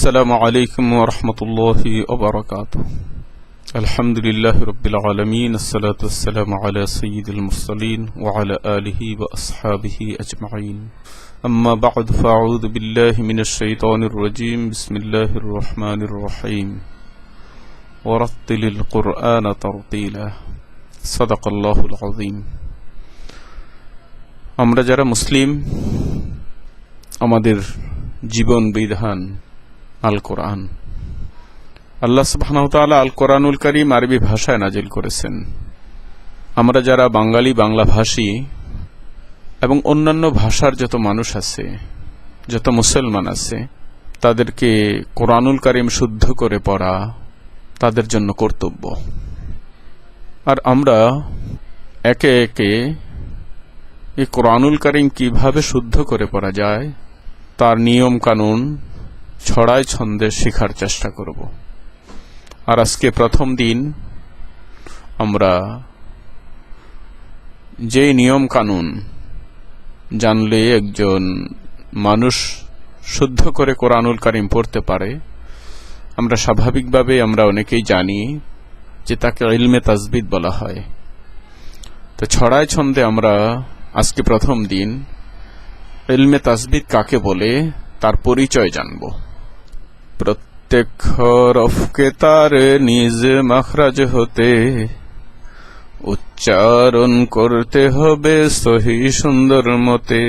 السلام عليكم ورحمة الله وبركاته الحمد لله رب العالمين الصلاة والسلام على سيد المرسلين وعلى آله وأصحابه أجمعين أما بعد فأعوذ بالله من الشيطان الرجيم بسم الله الرحمن الرحيم ورتل القرآن ترتيلا صدق الله العظيم আমরা যারা মুসলিম আমাদের জীবন বিধান আল কোরআন আল্লাহ সুবাহতালা আল কোরআনুল করিম আরবি ভাষায় নাজিল করেছেন। আমরা যারা বাঙালি, বাংলা ভাষী এবং অন্যান্য ভাষার যত মানুষ আছে, যত মুসলমান আছে, তাদেরকে কোরআনুল করিম শুদ্ধ করে পড়া তাদের জন্য কর্তব্য। আর আমরা একে একে এই কোরআনুল করিম কীভাবে শুদ্ধ করে পড়া যায়, তার নিয়ম কানুন ছড়ায় ছন্দে শেখার চেষ্টা করব। আর আজকে প্রথম দিন আমরা যে নিয়ম কানুন জানলে একজন মানুষ শুদ্ধ করে কোরআনুল কারিম পড়তে পারে, আমরা স্বাভাবিকভাবে আমরা অনেকেই জানি যে তাকে ইলমে তাজবিদ বলা হয়। তো ছড়ায় ছন্দে আমরা আজকে প্রথম দিন ইলমে তাসবিদ কাকে বলে তার পরিচয় জানব। প্রত্যেক হরফকে তার নিজ মাখরাজ হতে উচ্চারণ করতে হবে সহি সুন্দর মতে।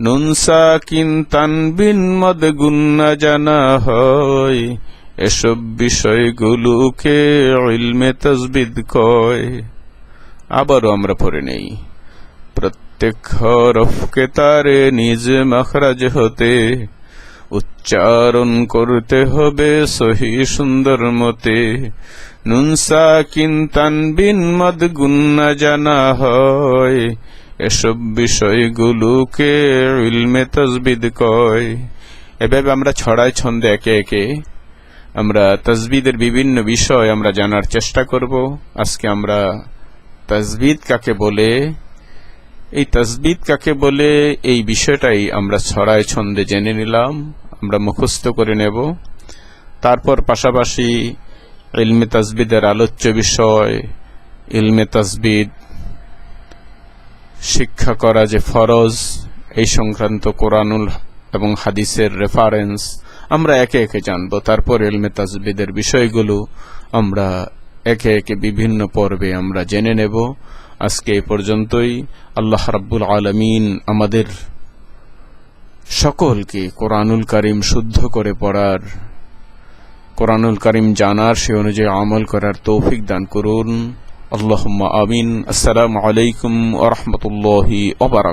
নুনসা কিন তানবিন মদ গুন্না জানা হয়, এসব বিষয়গুলোকে ইলমে তাসবিদ কয়। আবারও আমরা পড়ে নেই। প্রত্যেক হরফকে তারে নিজ মখরাজ হতে উচ্চারণ করতে হবে সহি সুন্দর মতে। নুনসা কিন তানবিন মদ গুন্না জানা হয়। এসব বিষয়গুলোকে ইলমে তসবিদ কয়। এভাবে আমরা ছড়াই ছন্দে একে একে। আমরা তসবিদের বিভিন্ন বিষয় আমরা জানার চেষ্টা করব। আজকে আমরা তসবিদ কাকে বলে এই তসবিদ কাকে বলে এই বিষয়টাই আমরা ছড়ায় ছন্দে জেনে নিলাম, আমরা মুখস্থ করে নেব। তারপর পাশাপাশি ইলমে তসবিদের আলোচ্য বিষয়, ইলমে তসবিদ, শিক্ষা করা যে ফরজ, এই সংক্রান্ত কোরআনুল এবং হাদিসের রেফারেন্স আমরা একে একে জানব। তারপর ইলমে তাজবিদের বিষয়গুলো আমরা একে একে বিভিন্ন পর্বে আমরা জেনে নেব। আজকে এ পর্যন্তই। আল্লাহ রাব্বুল আলমিন আমাদের সকলকে কোরআনুল করিম শুদ্ধ করে পড়ার, কোরআনুল করিম জানার, সে অনুযায়ী আমল করার তৌফিক দান করুন। আল্লাহ আমিন। আসসালামু আলাইকুম ওরহমতুল্লাহি ওবারাক